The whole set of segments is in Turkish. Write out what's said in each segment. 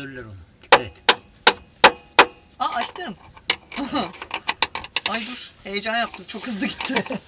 Ölürler onu. Dikkat. Aa açtım. Ay dur. Heyecan yaptım. Çok hızlı gitti.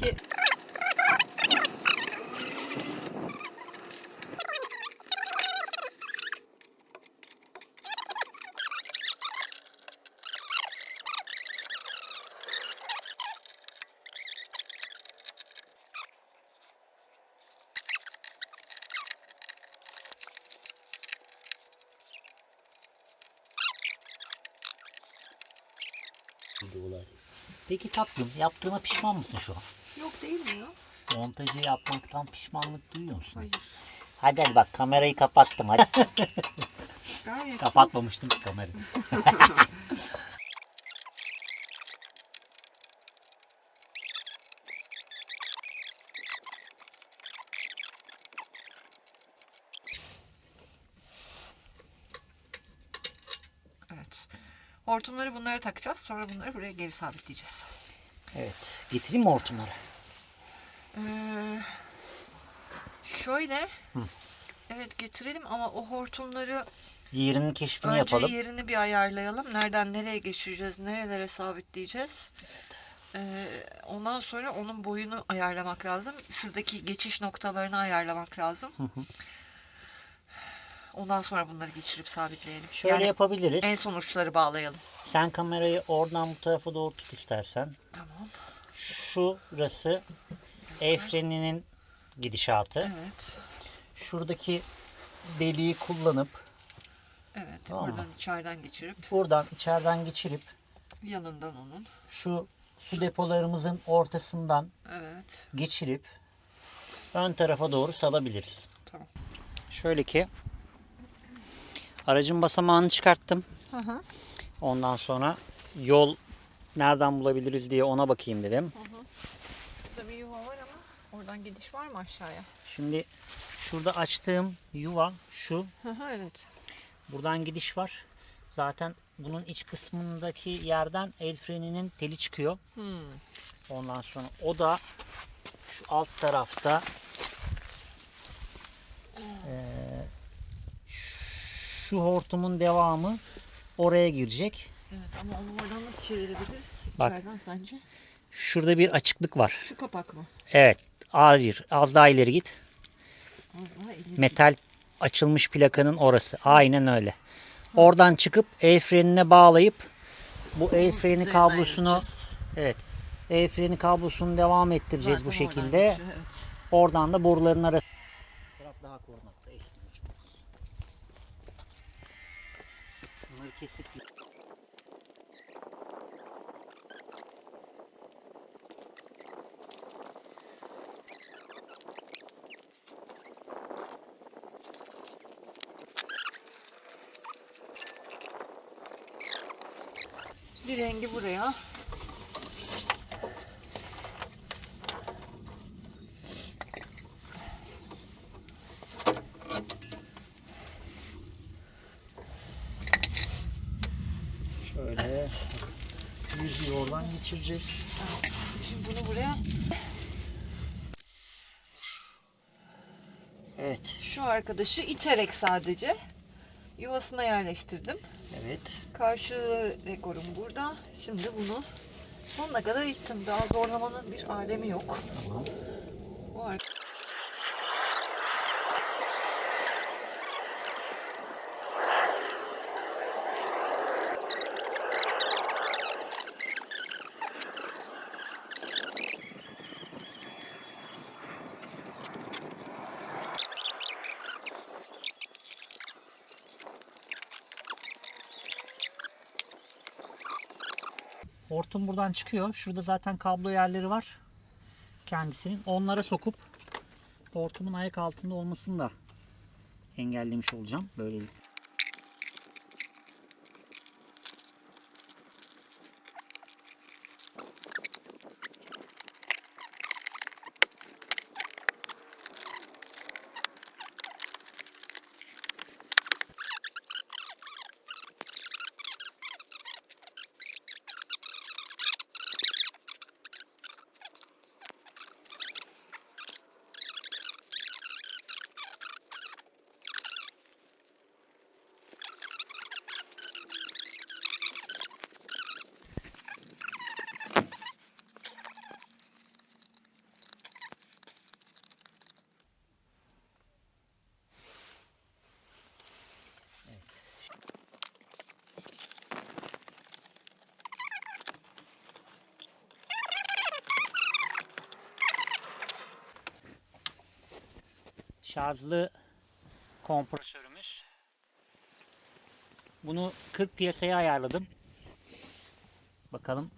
Danke. Sanki Videolar. Peki tatlım yaptığına pişman mısın şu an? yok değil mi ya? Montajı yapmaktan pişmanlık duyuyor musun? Hayır. Hadi hadi bak kamerayı kapattım hadi. Gayet. Kapatmamıştım kamerayı. Evet. Hortumları bunlara takacağız. Sonra bunları buraya geri sabitleyeceğiz. Evet. Getireyim mi hortumları? Ee, şöyle. Evet getirelim ama o hortumları Yerinin keşfini önce yapalım. yerini bir ayarlayalım. Nereden nereye geçireceğiz, nerelere sabitleyeceğiz. Ee, ondan sonra onun boyunu ayarlamak lazım. Şuradaki geçiş noktalarını ayarlamak lazım. Ondan sonra bunları geçirip sabitleyelim. Şöyle Yani yapabiliriz. en son uçları bağlayalım. Sen kamerayı oradan bu tarafa doğru tut istersen. Tamam. Şurası el freninin gidişatı. Evet. Şuradaki deliği kullanıp Evet. Tamam mı? Oradan içeriden geçirip buradan içeriden geçirip yanından onun. şu su depolarımızın ortasından Evet. geçirip ön tarafa doğru salabiliriz. Tamam. Şöyle ki aracın basamağını çıkarttım. Hı hı. Ondan sonra yol nereden bulabiliriz diye ona bakayım dedim. Şurada bir yuva var ama oradan gidiş var mı aşağıya? Şimdi şurada açtığım yuva şu. Hı hı evet. Buradan gidiş var. Zaten bunun iç kısmındaki yerden el freninin teli çıkıyor. Hmm. Ondan sonra o da şu alt tarafta şu hortumun devamı oraya girecek. Evet ama onu oradan nasıl çevirebiliriz? Bak. İçeriden sence? Şurada bir açıklık var. Şu kapak mı? Evet. Hayır. Az daha ileri git. Az daha ileri. Metal açılmış plakanın orası. Aynen öyle. Oradan çıkıp el frenine bağlayıp bu el freni Üzerinden kablosunu evet. El freni kablosunu devam ettireceğiz Zaten bu oradan şekilde. geçiyor, Evet. Oradan da boruların arası. Taraf daha korunaklı. Kesip Bir rengi buraya. Şöyle yüz yoldan geçireceğiz. Şimdi bunu buraya Evet. şu arkadaşı iterek sadece yuvasına yerleştirdim. Evet. Karşı rekorum burada. Şimdi bunu sonuna kadar ittim. Daha zorlamanın bir alemi yok. Tamam. Bu ar- Hortum buradan çıkıyor. Şurada zaten kablo yerleri var. Kendisinin. Onlara sokup hortumun ayak altında olmasını da engellemiş olacağım. Böyle şarjlı kompresörümüz. Bunu 40 piyasaya ayarladım. Bakalım.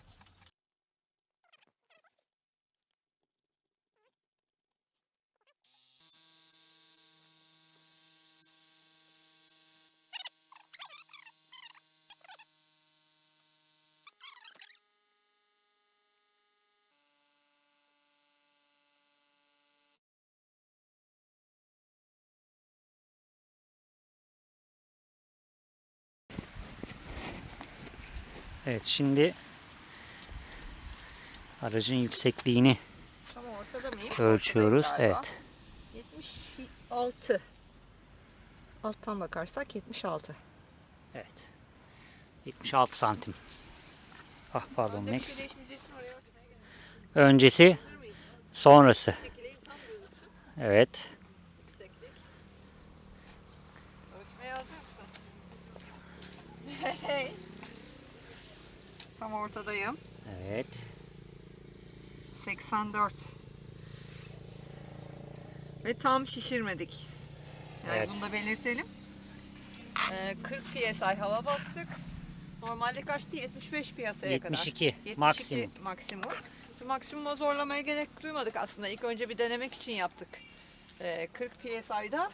Evet şimdi aracın yüksekliğini Tam ortada mıyım? ölçüyoruz. Evet. 76. Alttan bakarsak 76. Evet. 76 santim. Ah pardon Max. şey gerek Öncesi, sonrası. Evet. Hey. Tam ortadayım. Evet. 84. Ve tam şişirmedik. Yani Evet. bunu da belirtelim. Ee, 40 psi hava bastık. Normalde kaçtı? 75 piyasaya kadar. 72 72 maksimum. maksimum. Şimdi maksimuma zorlamaya gerek duymadık aslında. İlk önce bir denemek için yaptık. Ee, 40 psi'da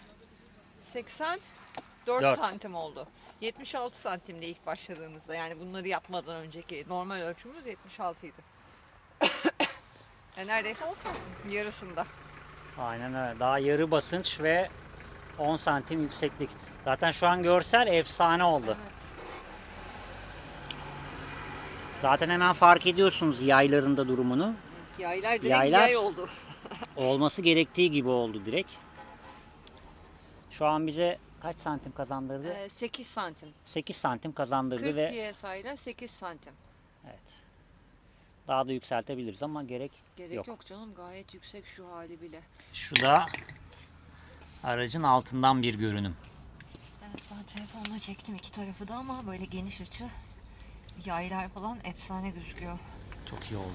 84 Dört. santim oldu. 76 santimde ilk başladığımızda yani bunları yapmadan önceki normal ölçümümüz 76 idi. yani neredeyse 10 santim yarısında. Aynen öyle. Daha yarı basınç ve 10 santim yükseklik. Zaten şu an görsel efsane oldu. Evet. Zaten hemen fark ediyorsunuz yaylarında durumunu. Yaylar direkt Yaylar- yay oldu. Olması gerektiği gibi oldu direkt. Şu an bize kaç santim kazandırdı? Ee, 8 santim. 8 santim kazandırdı 40 ve psi ile 8 santim. evet. Daha da yükseltebiliriz ama gerek Gerek yok. yok. canım gayet yüksek şu hali bile. Şu da aracın altından bir görünüm. Evet ben telefonla çektim iki tarafı da ama böyle geniş açı yaylar falan efsane gözüküyor. Çok iyi oldu.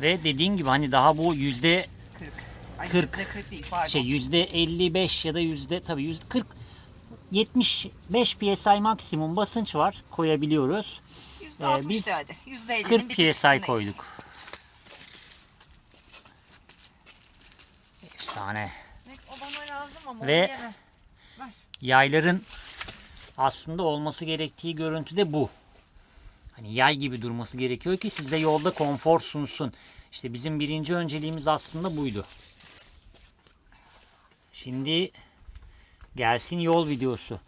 Ve dediğin gibi hani daha bu yüzde 40. Ay, 40. yüzde 40 değil pardon. şey yüzde 55 ya da yüzde tabii yüzde 40 75 psi maksimum basınç var koyabiliyoruz. Ee, 60 biz hadi. Yüzde 50'nin 40 bir tık psi koyduk. Efsane. Ve-. Yayların aslında olması gerektiği görüntü de bu. Hani yay gibi durması gerekiyor ki size yolda konfor sunsun. İşte bizim birinci önceliğimiz aslında buydu. Şimdi gelsin yol videosu.